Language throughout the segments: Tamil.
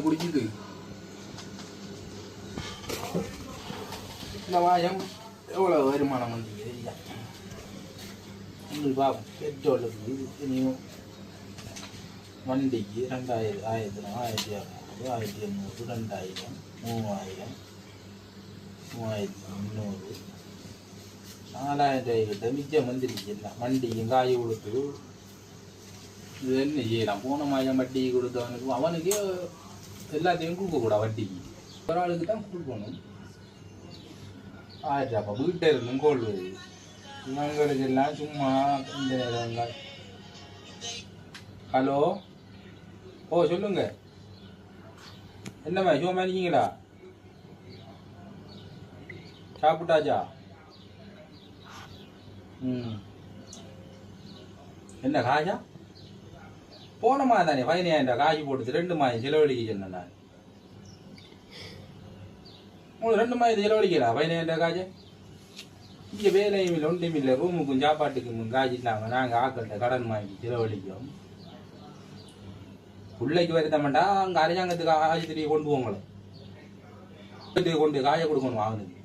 குடிச்சிட்டு இந்த வாயம் எவ்வளோ வருமானம் வந்து தெரியா உங்களுக்கு பார்ப்போம் பெட்ரோலுக்கு இனியும் வண்டிக்கு ரெண்டாயிரம் ஆயிரத்தி ஆயிரத்தி இரநூறு ஆயிரத்தி எண்ணூறு ரெண்டாயிரம் மூவாயிரம் மூவாயிரத்தி முந்நூறு நாலாயிரம் ரூபாய்க்கிட்ட மிச்சம் வந்துருச்சு எல்லாம் வண்டிக்கும் காய் கொடுத்து இது என்ன செய்யலாம் போன மாதம் வட்டி கொடுத்தவனுக்கு அவனுக்கு எல்லாத்தையும் கொடுக்கக்கூடா வட்டிக்கு ஒரு ஆளுக்கு தான் கொடுக்கணும். ஆயிரத்தி அப்போ வீட்டை இருந்தும் கோல் வருது இவங்களுக்கு எல்லாம் சும்மா இந்த ஹலோ? ஓ சொல்லுங்க. என்னம்மா சும்மா இருக்கீங்களா? சாப்பிட்டாச்சா? ம். என்ன காஜா போன மாதம் தானே பதினாயிரம் காசு போட்டு ரெண்டு மாதம் செலவழிக்க சொன்னேன் நான். உங்களுக்கு ரெண்டு மாதம் செலவழிக்கிறா பதினாயிரம் காசு? இங்கே வேலையும் இல்லை ஒன்றும் இல்லை ரூமுக்கும் சாப்பாட்டுக்கும் காசு இல்லாமல் நாங்கள் ஆக்கள்கிட்ட கடன் வாங்கி செலவழிக்கிறோம். பிள்ளைக்கு வருத்தமாட்டா அங்கே அரசாங்கத்துக்கு ஆஸ்பத்திரியை கொண்டு போங்களே. கொண்டு காய கொடுக்கணும் வாங்கினது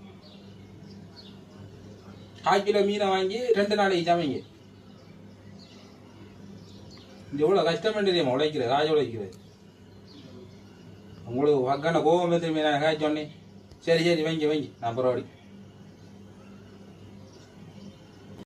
கால் கிலோ மீனை வாங்கி ரெண்டு நாளைக்கு சமைங்க. இது எவ்வளோ கஷ்டம் தெரியுமா உழைக்கிறது காய உழைக்கிறது? உங்களுக்கு வக்கான கோபம் திரும்பி நான் காய்ச்சோன்னே சரி சரி வைங்க வைங்க. நான் பரவாயில்ல